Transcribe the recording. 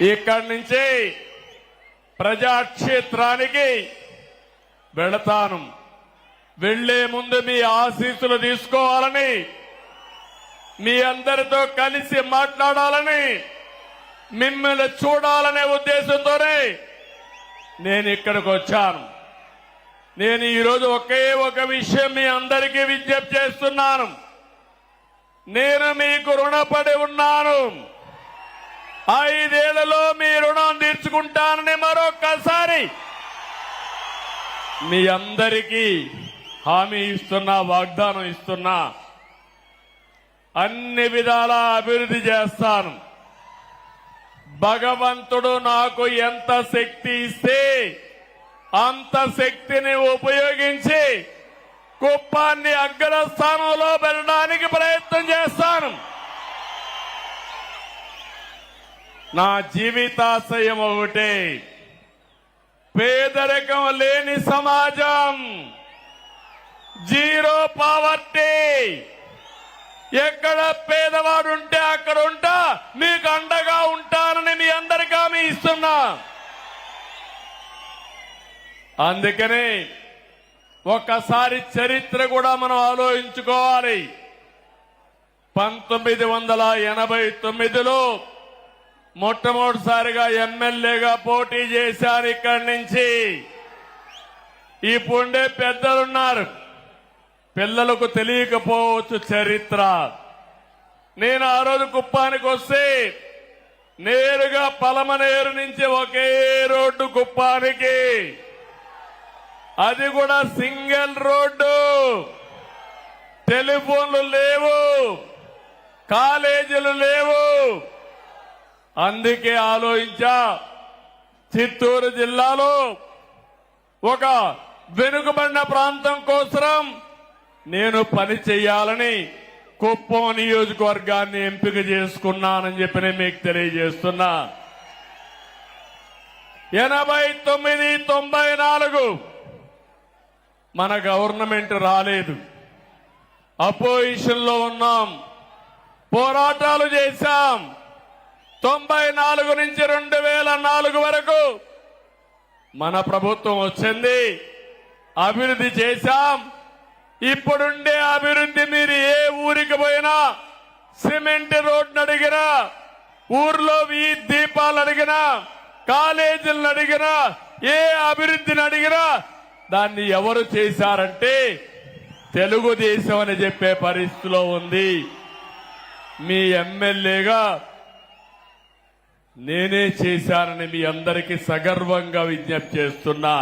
ఇక్కడి నుంచి ప్రజాక్షేత్రానికి వెళతాను. వెళ్ళే ముందు మీ ఆశీస్సులు తీసుకోవాలని మీ అందరితో కలిసి మాట్లాడాలని మిమ్మల్ని చూడాలనే ఉద్దేశంతోనే నేను ఇక్కడికి వచ్చాను. నేను ఈరోజు ఒకే ఒక విషయం మీ అందరికీ విజ్ఞప్తి చేస్తున్నాను. నేను మీకు రుణపడి ఉన్నాను. ఐదేళ్ళలో మీ రుణం తీర్చుకుంటానని మరొక్కసారి మీ అందరికీ హామీ ఇస్తున్నా వాగ్దానం ఇస్తున్నా అన్ని విధాల అభివృద్ధి చేస్తాను. భగవంతుడు నాకు ఎంత శక్తి ఇస్తే అంత శక్తిని ఉపయోగించి కుప్పాన్ని అగ్రస్థానంలో పెట్టడానికి ప్రయత్నం చేస్తాను. నా జీవితాశయం ఒకటే. పేదరికం లేని సమాజం. Zero poverty. ఎక్కడ పేదవాడు ఉంటే అక్కడ ఉంటా మీకు అండగా ఉంటానని మీ అందరికీ హామీ ఇస్తున్నా. అందుకని ఒక్కసారి చరిత్ర కూడా మనం ఆలోచించుకోవాలి. పంతొమ్మిది వందల ఎనభై తొమ్మిదిలో మొట్టమొదటిసారిగా ఎమ్మెల్యేగా పోటీ చేశారు ఇక్కడి నుంచి. ఇప్పుండే పెద్దలున్నారు. పిల్లలకు తెలియకపోవచ్చు చరిత్ర. నేను ఆ రోజు కుప్పానికి వస్తే నేరుగా పలమనేరు నుంచి ఒకే రోడ్డు కుప్పానికి. అది కూడా సింగిల్ రోడ్డు. టెలిఫోన్లు లేవు. కాలేజీలు లేవు. అందుకే ఆలోచించా చిత్తూరు జిల్లాలో ఒక వెనుకబడిన ప్రాంతం కోసం నేను పని చేయాలని కుప్పం నియోజకవర్గాన్ని ఎంపిక చేసుకున్నానని చెప్పి నేను మీకు తెలియజేస్తున్నా. ఎనభై తొమ్మిది తొంభై నాలుగు మన గవర్నమెంట్ రాలేదు. అపోజిషన్లో ఉన్నాం పోరాటాలు చేశాం. తొంభై నాలుగు నుంచి రెండు వేల నాలుగు వరకు మన ప్రభుత్వం వచ్చింది. అభివృద్ధి చేశాం. ఇప్పుడుండే అభివృద్ధి మీరు ఏ ఊరికి పోయినా సిమెంట్ రోడ్ను అడిగినా ఊర్లో ఈ దీపాలు అడిగినా కాలేజీలను అడిగినా ఏ అభివృద్ధిని అడిగినా దాన్ని ఎవరు చేశారంటే తెలుగుదేశం అని చెప్పే పరిస్థితిలో ఉంది. మీ ఎమ్మెల్యేగా నేనే చేశానని మీ అందరికీ సగర్వంగా విజ్ఞప్తి చేస్తున్నా.